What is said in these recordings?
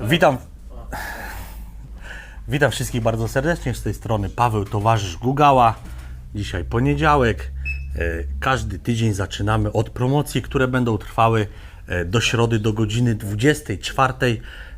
Witam. Witam wszystkich bardzo serdecznie z tej strony Paweł Towarzysz Gugała. Dzisiaj poniedziałek. E, Każdy tydzień zaczynamy od promocji, które będą trwały e, do środy do godziny 24.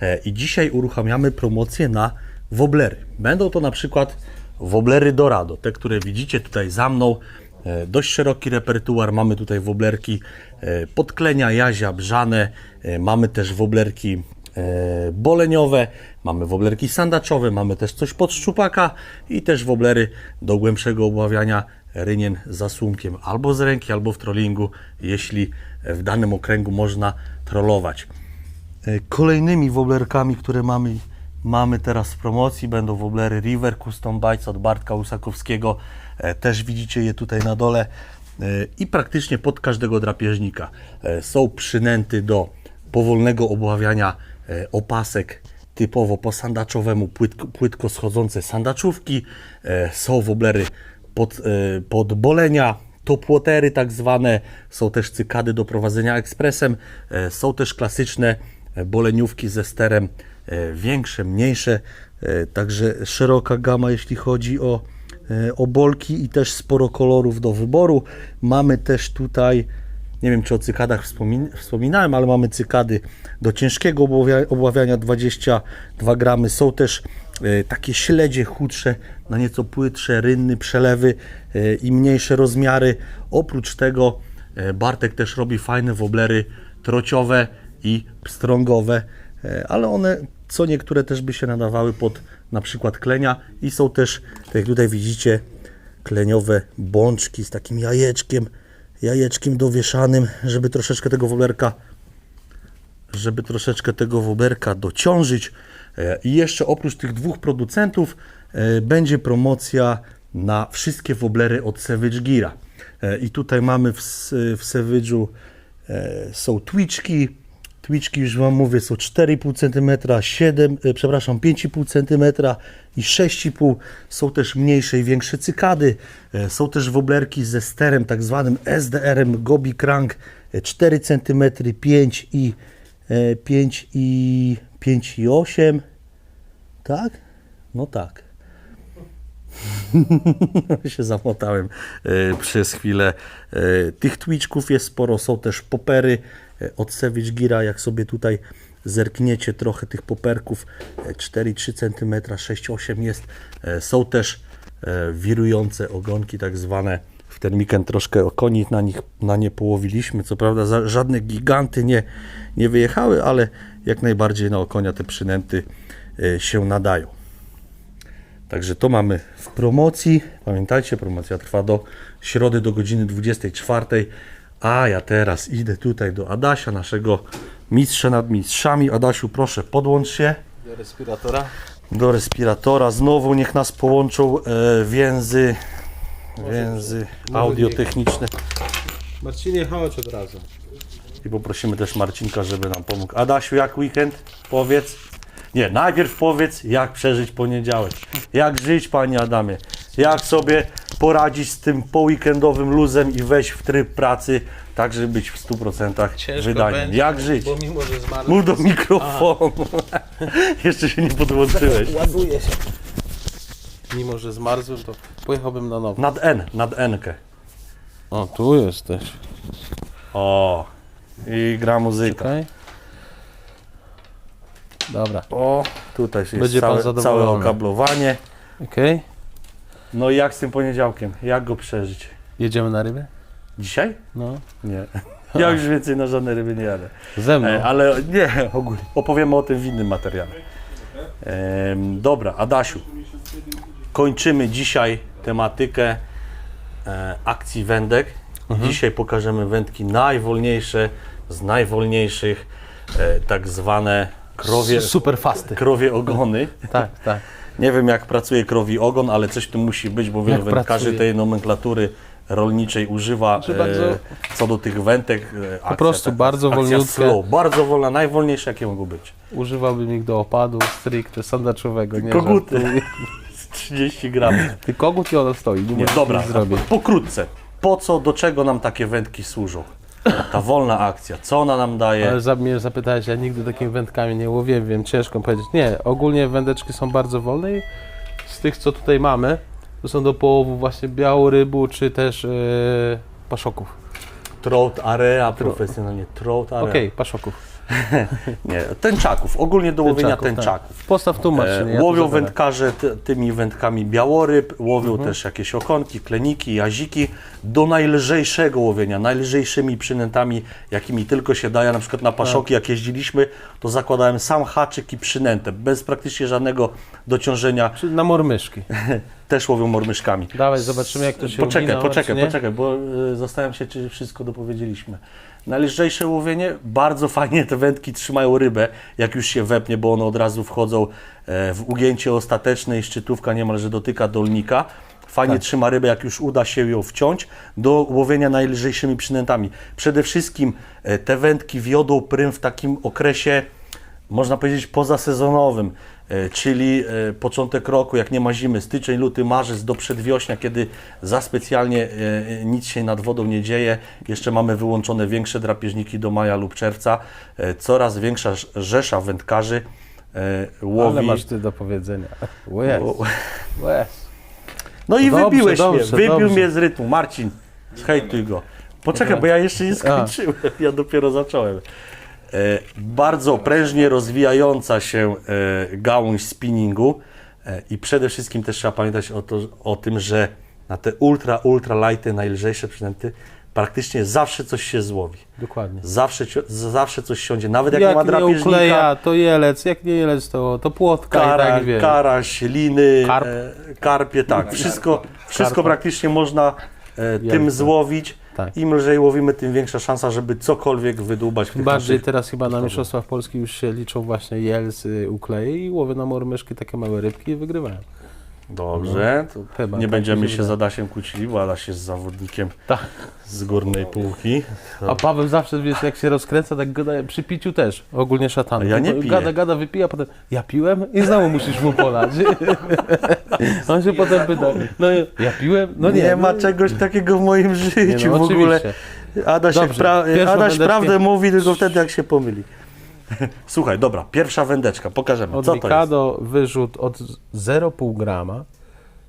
E, I dzisiaj uruchamiamy promocję na woblery. Będą to na przykład woblery Dorado, te, które widzicie tutaj za mną. Dość szeroki repertuar. Mamy tutaj woblerki podklenia, jazia, brzane. Mamy też woblerki boleniowe, mamy woblerki sandaczowe, mamy też coś pod szczupaka i też woblery do głębszego obławiania rynien za sumkiem albo z ręki, albo w trollingu, jeśli w danym okręgu można trollować. E, Kolejnymi woblerkami, które mamy, mamy teraz w promocji, będą woblery River Custom Bites od Bartka Usakowskiego. E, Też widzicie je tutaj na dole. E, I praktycznie pod każdego drapieżnika E, są przynęty do powolnego obławiania e, opasek typowo po sandaczowemu, płytko, płytko schodzące sandaczówki. E, Są woblery pod, e, pod bolenia, topwatery tak zwane, są też cykady do prowadzenia ekspresem, e, są też klasyczne e, boleniówki ze sterem, e, większe, mniejsze, e, także szeroka gama jeśli chodzi o, e, o bolki i też sporo kolorów do wyboru. Mamy też tutaj, nie wiem czy o cykadach wspomin- wspominałem, ale mamy cykady do ciężkiego obławia- obławiania 22 gramy, są też e, takie śledzie chudsze, na nieco płytsze, rynny, przelewy e, i mniejsze rozmiary. Oprócz tego e, Bartek też robi fajne woblery trociowe i pstrągowe, ale one co niektóre też by się nadawały pod na przykład klenia. I są też, tak jak tutaj widzicie, kleniowe bączki z takim jajeczkiem, jajeczkiem dowieszanym, żeby troszeczkę tego woblerka żeby troszeczkę tego woberka dociążyć. E, I jeszcze oprócz tych dwóch producentów e, będzie promocja na wszystkie woblery od Savage Geara. E, I tutaj mamy w, w Savage'u są twitchki. Twitchki już Wam mówię są 4,5 cm, 7, e, przepraszam, 5,5 cm i 6,5 są też mniejsze i większe cykady. E, Są też woblerki ze sterem, tak zwanym SDR-em Gobi Crank e, 4 cm, 5 i e, 5 i 5 i 8. Tak? No tak. się zamotałem e, przez chwilę. E, tych twitchków jest sporo, są też popery e, od Savage Geara, jak sobie tutaj zerkniecie trochę tych poperków, e, 4,3 cm, 6,8 jest. E, Są też e, wirujące ogonki, tak zwane. W ten troszkę koni na, nich, na nie połowiliśmy. Co prawda żadne giganty nie, nie wyjechały, ale jak najbardziej na okonia te przynęty się nadają. Także to mamy w promocji. Pamiętajcie, promocja trwa do środy do godziny 24. A ja teraz idę tutaj do Adasia, naszego mistrza nad mistrzami. Adasiu, proszę, podłącz się Do respiratora. do respiratora. Znowu niech nas połączą e, więzy, więzy audiotechniczne. Marcinie, chodź od razu. I poprosimy też Marcinka, żeby nam pomógł. Adasiu, jak weekend? Powiedz. Nie, najpierw powiedz, jak przeżyć poniedziałek. Jak żyć, panie Adamie? Jak sobie poradzić z tym poweekendowym luzem i wejść w tryb pracy, tak żeby być w 100% wydajnym? Jak żyć? Bo mimo, że zmarł... Mów do mikrofonu. Jeszcze się nie podłączyłeś. Ładuje się. Mimo, że zmarzłem, to pojechałbym na nowo. Nad N, nad N-kę. O, tu jesteś. O, i gra muzyka. Czekaj. Dobra, O, tutaj jest Będzie całe, całe okablowanie. okej. No i jak z tym poniedziałkiem? Jak go przeżyć? Jedziemy na ryby? Dzisiaj? No. Nie. Ja już więcej na żadne ryby nie jadę. Ze mną. E, ale nie, ogólnie. Opowiemy o tym w innym materiale. Em, dobra, Adasiu. Kończymy dzisiaj tematykę e, akcji wędek. Dzisiaj pokażemy wędki najwolniejsze z najwolniejszych, e, tak zwane krowie, Super fasty. krowie ogony. Tak, tak. Nie wiem jak pracuje krowi ogon, ale coś tu musi być, bo wielu wędkarzy tej nomenklatury rolniczej używa Znaczy bardzo- e, co do tych wędek. E, akcja, prostu bardzo akcja wolniutkie. Slow, bardzo wolna, najwolniejsze jakie mogą być. Używałbym ich do opadu stricte sandaczowego, nie Koguty. żartuję. Z 30 gram. Ty kogut i ono stoi, nie, Nie, dobra, zrobić. pokrótce. Po co, do czego nam takie wędki służą? Ta wolna akcja, co ona nam daje? Ale za mnie zapytałeś, ja nigdy takimi wędkami nie łowiłem, wiem, ciężko powiedzieć. Nie, ogólnie wędeczki są bardzo wolne i z tych, co tutaj mamy, to są do połowu właśnie białorybu, czy też yy, paszoków. Trout area, profesjonalnie trout area. Okej, paszoków. Nie, tęczaków, ogólnie do łowienia Tęczaków, tak. tęczaków. Postaw tu Marcinie, E, ja łowią wędkarze ty, tymi wędkami białoryb, łowią Mhm. też jakieś okonki, kleniki, jaziki do najlżejszego łowienia, najlżejszymi przynętami, jakimi tylko się daje. Na przykład na paszoki, jak jeździliśmy, to zakładałem sam haczyk i przynętę, bez praktycznie żadnego dociążenia. Czy na mormyszki. Też łowią mormyszkami. Dawaj, zobaczymy jak to się Poczekaj, poczekaj, poczekaj, bo y, zastanawiam się, czy wszystko dopowiedzieliśmy. Najlżejsze łowienie, bardzo fajnie te wędki trzymają rybę, jak już się wepnie, bo one od razu wchodzą e, w ugięcie ostateczne i szczytówka niemalże dotyka dolnika. Fajnie Tak. trzyma rybę, jak już uda się ją wciąć, do łowienia najlżejszymi przynętami. Przede wszystkim e, te wędki wiodą prym w takim okresie, można powiedzieć, pozasezonowym, e, czyli e, początek roku, jak nie ma zimy, styczeń, luty, marzec do przedwiośnia, kiedy za specjalnie e, nic się nad wodą nie dzieje. Jeszcze mamy wyłączone większe drapieżniki do maja lub czerwca. Coraz większa rzesza wędkarzy łowi. Ale masz ty do powiedzenia. Łez, łez. No i Dobrze, wybiłeś dobrze, mnie, wybił dobrze. mnie z rytmu. Marcin, hejtuj go. Poczekaj, bo ja jeszcze nie skończyłem, ja dopiero zacząłem. E, bardzo prężnie rozwijająca się e, gałąź spinningu e, i przede wszystkim też trzeba pamiętać o, to, o tym, że na te ultra, ultra lighty, najlżejsze przynęty praktycznie zawsze coś się złowi. Dokładnie. Zawsze, zawsze coś siądzie, nawet jak, Jak, ma nie drapieżnika. ukleja, to jelec, jak nie jelec, to, to płotka Kara, i tak karaś, liny, Karp. e, karpie, tak. Wszystko, wszystko Karpa. praktycznie można e, tym złowić. Tak. Im lżej łowimy, tym większa szansa, żeby cokolwiek wydłubać w tych bardziej naszych... teraz chyba na Mistrzostwach Polski już się liczą właśnie jelcy, ukleje i łowią na mormyszki takie małe rybki i wygrywają. Dobrze, to Chyba, nie tak będziemy się się z Adasiem kłócili, bo Adaś jest zawodnikiem Tak. z górnej półki. A Paweł zawsze, wiesz, jak się rozkręca, tak gada, przy piciu też, ogólnie szatan. Ja nie piję. Gada, gada, wypija, potem ja piłem i znowu musisz mu polać. On się potem pyta, no ja piłem? No nie. nie, ma no, czegoś takiego w moim życiu nie, no, w ogóle. Adaś, Dobrze, pra... Adaś prawdę mówi tylko wtedy, jak się pomyli. Słuchaj, dobra, pierwsza wędeczka, pokażemy. Od Co to jest? Mikado wyrzut od 0,5 grama.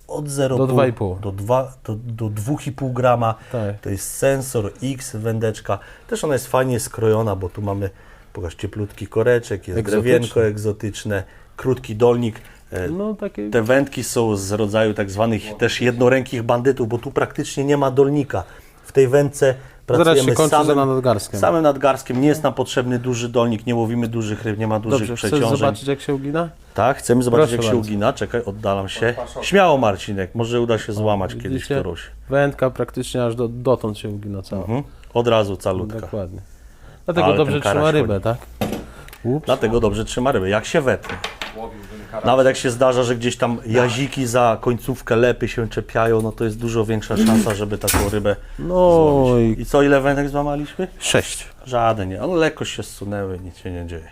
Od 0,5 Do 2,5. do, 2, do, do 2,5 grama. Tak. To jest sensor X wędeczka. Też ona jest fajnie skrojona, bo tu mamy, pokaż, cieplutki koreczek, jest Egzotyczne. drewienko egzotyczne, krótki dolnik. E, No takie... Te wędki są z rodzaju tak zwanych też jednorękich bandytów, bo tu praktycznie nie ma dolnika. W tej wędce Zaraz pracujemy się kończy samym, za nadgarskiem. samym nadgarskiem. Nie jest nam potrzebny duży dolnik, nie łowimy dużych ryb, nie ma dużych Dobrze, chcesz przeciążeń. zobaczyć jak się ugina? Tak, chcemy zobaczyć Proszę jak się bardzo. ugina. Czekaj, oddalam się. Śmiało Marcinek, może uda się złamać kiedyś widzicie? którąś. Wędka praktycznie aż do, dotąd się ugina cała. Mhm. Od razu calutka. Dokładnie. Dlatego Ale dobrze trzyma rybę, tak? Ups. Dlatego dobrze trzyma ryby, jak się wetnie. Nawet jak się zdarza, że gdzieś tam jaziki za końcówkę lepy się czepiają, no to jest dużo większa szansa, żeby taką rybę No złowić. i I co, ile wędek złamaliśmy? sześć. Żaden nie, ale lekko się zsunęły, nic się nie dzieje.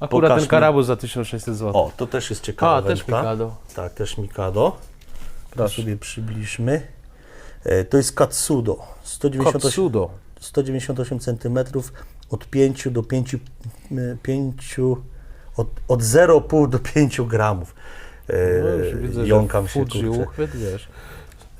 Akurat Pokaż ten mi. karabus za 1600 zł. O, to też jest ciekawa A, też wędka. Mikado. Tak, też Mikado. To Proszę. sobie przybliżmy. E, To jest Katsudo. 198, Kotsudo. 198 cm od 5 do 5, 5 od, od 0,5 do 5 gramów. E, No widzę, jąkam się, kurczę. uchwyt, wiesz.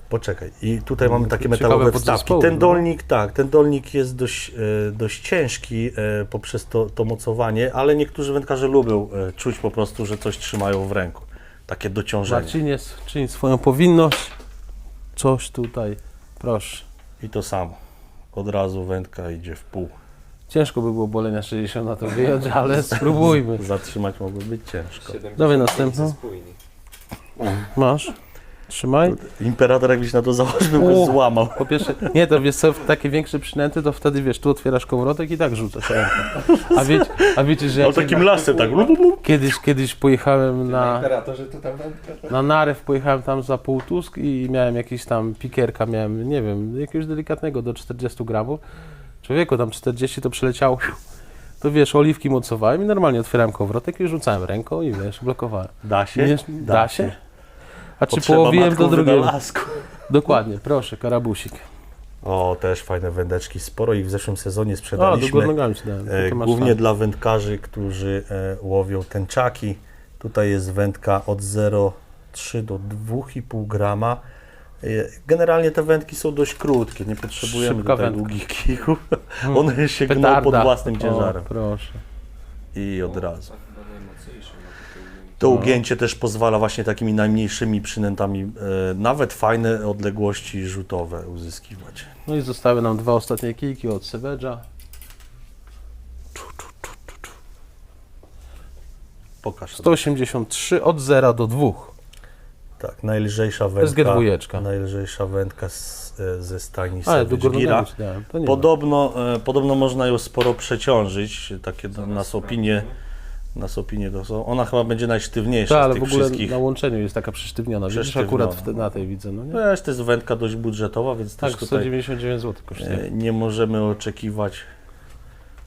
Poczekaj. I tutaj mamy takie metalowe wstawki. Ten no. dolnik, tak, ten dolnik jest dość, e, dość ciężki e, poprzez to, to mocowanie, ale niektórzy wędkarze lubią e, czuć po prostu, że coś trzymają w ręku. Takie dociążenie. Marcinie, czyń swoją powinność. Coś tutaj, proszę. I to samo. Od razu wędka idzie w pół. Ciężko by było bolenia 60 na to wyjąć, ale spróbujmy. Zatrzymać mogło być ciężko. Dawaj następną. Masz. Trzymaj. Imperator jakbyś na to założył, O. złamał. Po pierwsze, nie, to wiesz co, takie większe przynęty, to wtedy wiesz, tu otwierasz kołowrotek i tak rzucasz ręką. A, wie, a wiecie, że No takim lasem tak. kiedyś, kiedyś pojechałem na, na Narew, pojechałem tam za Półtusk i miałem jakiś tam pikierka, miałem, nie wiem, jakiegoś delikatnego do 40 gramów. Człowieku, tam 40 to przeleciało. To wiesz, oliwki mocowałem i normalnie otwierałem kołowrotek i rzucałem ręką i wiesz, blokowałem. Da się? Nie, da się? A czy Potrzeba połowiłem do drugiego? wynalazku. Dokładnie, proszę, karabusik. O, też fajne wędeczki. Sporo ich w zeszłym sezonie A, do sprzedaliśmy. dałem. E, Głównie dla wędkarzy, którzy e, łowią tęczaki. Tutaj jest wędka od 0,3 do 2,5 grama. E, Generalnie te wędki są dość krótkie, nie potrzebujemy Szybka tutaj wędka. długich kików. One się gną pod własnym ciężarem O, proszę. i od razu. To ugięcie też pozwala właśnie takimi najmniejszymi przynętami e, nawet fajne odległości rzutowe uzyskiwać. No i zostały nam dwa ostatnie kijki od Savage'a. Pokaż. to. 183 od 0 do 2. Tak, najlżejsza wędka. SG2. Najlżejsza wędka z, e, ze stajni ma. Podobno, e, podobno można ją sporo przeciążyć, takie do- nas opinie, nas opinie to są. Ona chyba będzie najsztywniejsza Tak, z ale tych w ogóle wszystkich. na łączeniu jest taka przesztywniona. Widzisz, akurat w te, na tej widzę, no nie? No, to jest wędka dość budżetowa, więc Tak, też tutaj 199 zł kosztuje. e, nie możemy oczekiwać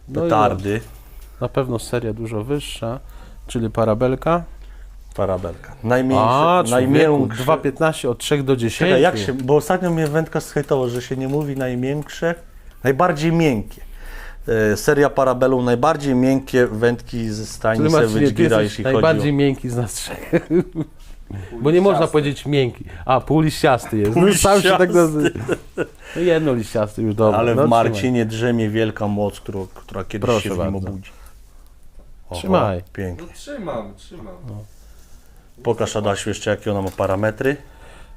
No petardy. Na pewno seria dużo wyższa, czyli parabelka. Parabelka. Najmniejszy, A, człowieku, najmiększy. 2,15 od 3 do 10. Czekaj, jak się, bo ostatnio mnie wędka schejtował, że się nie mówi najmiększe, najbardziej miękkie. E, seria Parabellum, najbardziej miękkie wędki ze stajni Czyli Marcinie, Savage ty Gira, jesteś jeśli chodzi najbardziej o... miękki z nas trzech. Bo nie można powiedzieć miękki. A, półliściasty jest. No, sam się tak nazywa. No jedno liściasty już dobra. Ale no, w Marcinie drzemie wielka moc, która, która kiedyś Proszę się w nim bardzo. obudzi. Oho, Trzymaj. Pięknie. No trzymam, trzymam. Pokaż Adasiu jeszcze jakie ona ma parametry.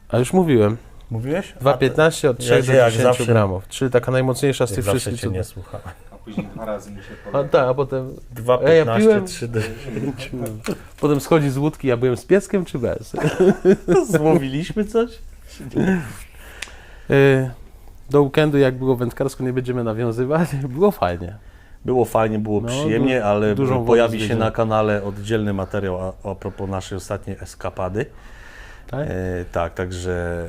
A już mówiłem. Mówiłeś? 2,15 od 3 Ja do się jak 10 zawsze- gramów. Czyli taka najmocniejsza z tych wszystkich. nie słuchałem. A później dwa razy mi się A polega. tak, a potem, 2,15, Ej, ja piłem- 3 do potem schodzi z łódki, ja byłem z pieskiem czy bez? Zmówiliśmy coś? Y, Do weekendu, jak było wędkarsko, nie będziemy nawiązywać. Było fajnie. Było fajnie, było No, przyjemnie, du- ale dużą wodę pojawi się na kanale oddzielny materiał a, a propos naszej ostatniej eskapady. Tak? E, tak, także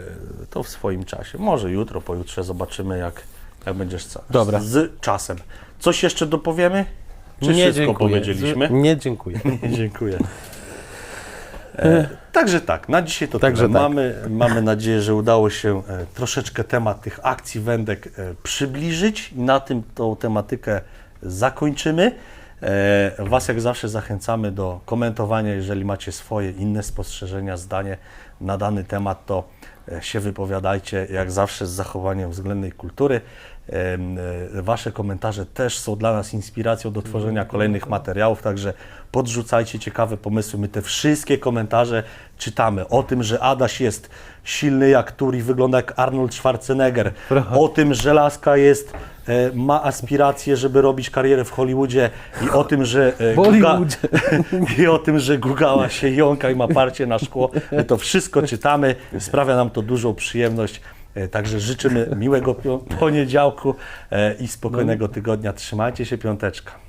to w swoim czasie. Może jutro, pojutrze zobaczymy, jak, jak będziesz ca- Dobra. z czasem. Coś jeszcze dopowiemy? Czy wszystko powiedzieliśmy? Z- Nie, dziękuję. Dziękuję. E, także tak, na dzisiaj to Także tyle. tak. Mamy, mamy nadzieję, że udało się e, troszeczkę temat tych akcji wędek e, przybliżyć i na tym tą tematykę zakończymy. E, Was jak zawsze zachęcamy do komentowania, jeżeli macie swoje inne spostrzeżenia, zdanie na dany temat, to e, się wypowiadajcie, jak zawsze z zachowaniem względnej kultury. E, Wasze komentarze też są dla nas inspiracją do tworzenia kolejnych materiałów, także podrzucajcie ciekawe pomysły. My te wszystkie komentarze czytamy. O tym, że Adaś jest silny jak Turi, wygląda jak Arnold Schwarzenegger. O tym, że Laska jest, e, ma aspiracje, żeby robić karierę w Hollywoodzie i o tym, że e, Guga, i o tym, że Gugała się jąka i ma parcie na szkło. My to wszystko czytamy. Sprawia nam to dużą przyjemność. E, Także życzymy miłego poniedziałku e, i spokojnego tygodnia. Trzymajcie się, piąteczka.